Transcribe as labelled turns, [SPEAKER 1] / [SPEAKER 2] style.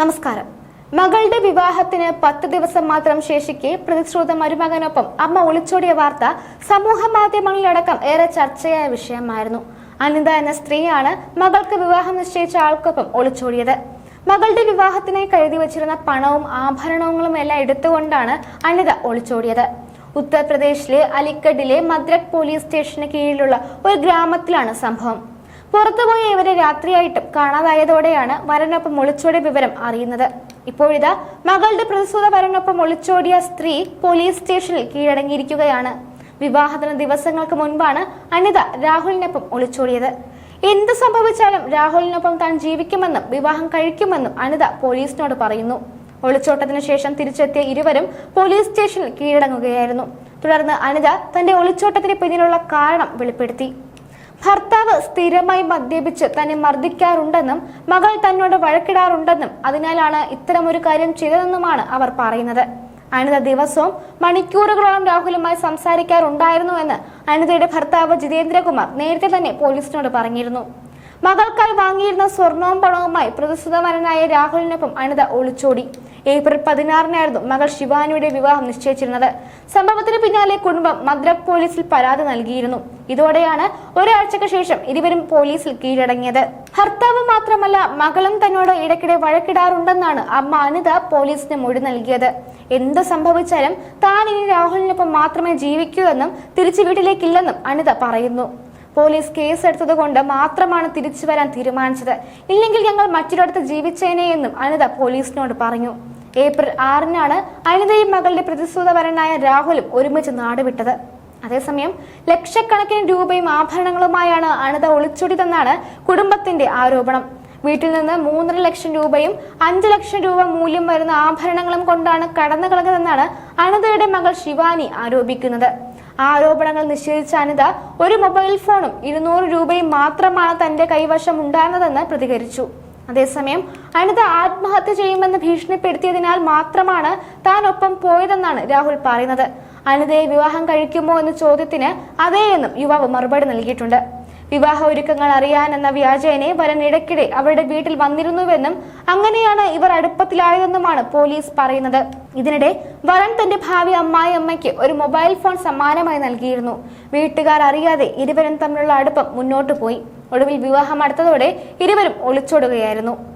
[SPEAKER 1] നമസ്കാരം. മകളുടെ വിവാഹത്തിന് പത്ത് ദിവസം മാത്രം ശേഷിക്കെ പ്രതിശ്രുത മരുമകനൊപ്പം അമ്മ ഒളിച്ചോടിയ വാർത്ത സമൂഹ മാധ്യമങ്ങളിലടക്കം ഏറെ ചർച്ചയായ വിഷയമായിരുന്നു. അനിത എന്ന സ്ത്രീയാണ് മകൾക്ക് വിവാഹം നിശ്ചയിച്ച ആൾക്കൊപ്പം ഒളിച്ചോടിയത്. മകളുടെ വിവാഹത്തിനായി കരുതി വച്ചിരുന്ന പണവും ആഭരണങ്ങളും എല്ലാം എടുത്തുകൊണ്ടാണ് അനിത ഒളിച്ചോടിയത്. ഉത്തർപ്രദേശിലെ അലിഗഡിലെ മദ്രക് പോലീസ് സ്റ്റേഷന് കീഴിലുള്ള ഒരു ഗ്രാമത്തിലാണ് സംഭവം. പുറത്തുപോയ ഇവരെ രാത്രിയായിട്ടും കാണാതായതോടെയാണ് വരനൊപ്പം ഒളിച്ചോടിയ വിവരം അറിയുന്നത്. ഇപ്പോഴിതാ മകളുടെ പ്രതിസൂത വരനൊപ്പം ഒളിച്ചോടിയ സ്ത്രീ പോലീസ് സ്റ്റേഷനിൽ കീഴടങ്ങിയിരിക്കുകയാണ്. വിവാഹത്തിന് ദിവസങ്ങൾക്ക് മുൻപാണ് അനിത രാഹുലിനൊപ്പം ഒളിച്ചോടിയത്. എന്ത് സംഭവിച്ചാലും രാഹുലിനൊപ്പം താൻ ജീവിക്കുമെന്നും വിവാഹം കഴിക്കുമെന്നും അനിത പോലീസിനോട് പറയുന്നു. ഒളിച്ചോട്ടത്തിന് ശേഷം തിരിച്ചെത്തിയ ഇരുവരും പോലീസ് സ്റ്റേഷനിൽ കീഴടങ്ങുകയായിരുന്നു. തുടർന്ന് അനിത തന്റെ ഒളിച്ചോട്ടത്തിന് പിന്നിലുള്ള കാരണം വെളിപ്പെടുത്തി. ഭർത്താവ് സ്ഥിരമായി മദ്യപിച്ച് തന്നെ മർദ്ദിക്കാറുണ്ടെന്നും മകൾ തന്നോട് വഴക്കിടാറുണ്ടെന്നും അതിനാലാണ് ഇത്തരമൊരു കാര്യം ചെയ്തതെന്നുമാണ് അവർ പറയുന്നത്. അനിത ദിവസവും മണിക്കൂറുകളോളം രാഹുലുമായി സംസാരിക്കാറുണ്ടായിരുന്നുവെന്ന് അനിതയുടെ ഭർത്താവ് ജിതേന്ദ്രകുമാർ നേരത്തെ തന്നെ പോലീസിനോട് പറഞ്ഞിരുന്നു. മകൾക്കായി വാങ്ങിയിരുന്ന സ്വർണവും പണവുമായി പ്രതിസുതമരനായ രാഹുലിനൊപ്പം അനിത ഒളിച്ചോടി. ഏപ്രിൽ പതിനാറിനായിരുന്നു മകൾ ശിവാനിയുടെ വിവാഹം നിശ്ചയിച്ചിരുന്നത്. സംഭവത്തിന് പിന്നാലെ കുടുംബം മദ്രക് പോലീസിൽ പരാതി നൽകിയിരുന്നു. ഇതോടെയാണ് ഒരാഴ്ചക്ക് ശേഷം ഇരുവരും പോലീസിൽ കീഴടങ്ങിയത്. ഭർത്താവ് മാത്രമല്ല മകളും തന്നോട് ഇടയ്ക്കിടെ വഴക്കിടാറുണ്ടെന്നാണ് അമ്മ അനിത പോലീസിന് മൊഴി നൽകിയത്. എന്ത് സംഭവിച്ചാലും താൻ ഇനി രാഹുലിനൊപ്പം മാത്രമേ ജീവിക്കൂ എന്നും തിരിച്ചു വീട്ടിലേക്കില്ലെന്നും അനിത പറയുന്നു. പോലീസ് കേസെടുത്തത് കൊണ്ട് മാത്രമാണ് തിരിച്ചു വരാൻ തീരുമാനിച്ചത്. ഇല്ലെങ്കിൽ ഞങ്ങൾ മറ്റൊരിടത്ത് ജീവിച്ചേനെ എന്നും അനിത പോലീസിനോട് പറഞ്ഞു. ഏപ്രിൽ ആറിനാണ് അനിതയും മകളുടെ പ്രതിസൂതവരനായ രാഹുലും ഒരുമിച്ച് നാടുവിട്ടത്. അതേസമയം ലക്ഷക്കണക്കിന് രൂപയും ആഭരണങ്ങളുമായാണ് അനിത ഒളിച്ചോടിയതെന്നാണ് കുടുംബത്തിന്റെ ആരോപണം. വീട്ടിൽ നിന്ന് മൂന്നര ലക്ഷം രൂപയും അഞ്ചു ലക്ഷം രൂപ മൂല്യം വരുന്ന ആഭരണങ്ങളും കൊണ്ടാണ് കടന്നു കളഞ്ഞതെന്നാണ് അനിതയുടെ മകൾ ശിവാനി ആരോപിക്കുന്നത്. ആരോപണങ്ങൾ നിഷേധിച്ച അനിത ഒരു മൊബൈൽ ഫോണും ഇരുന്നൂറ് രൂപയും മാത്രമാണ് തന്റെ കൈവശം ഉണ്ടായിരുന്നതെന്ന് പ്രതികരിച്ചു. അതേസമയം അനിത ആത്മഹത്യ ചെയ്യുമെന്ന് ഭീഷണിപ്പെടുത്തിയതിനാൽ മാത്രമാണ് താൻ ഒപ്പം പോയതെന്നാണ് രാഹുൽ പറയുന്നത്. അനിതയെ വിവാഹം കഴിക്കുമോ എന്ന ചോദ്യത്തിന് അതേ എന്നും യുവാവ് മറുപടി നൽകിയിട്ടുണ്ട്. വിവാഹ ഒരുക്കങ്ങൾ അറിയാനെന്ന വ്യാജേനെ വരൻ ഇടയ്ക്കിടെ അവരുടെ വീട്ടിൽ വന്നിരുന്നുവെന്നും അങ്ങനെയാണ് ഇവർ അടുപ്പത്തിലായതെന്നുമാണ് പോലീസ് പറയുന്നത്. ഇതിനിടെ വരൻ തന്റെ ഭാവി അമ്മായി അമ്മയ്ക്ക് ഒരു മൊബൈൽ ഫോൺ സമ്മാനമായി നൽകിയിരുന്നു. വീട്ടുകാർ അറിയാതെ ഇരുവരും തമ്മിലുള്ള അടുപ്പം മുന്നോട്ടു പോയി. ഒടുവിൽ വിവാഹം അടുത്തതോടെ ഇരുവരും ഒളിച്ചോടുകയായിരുന്നു.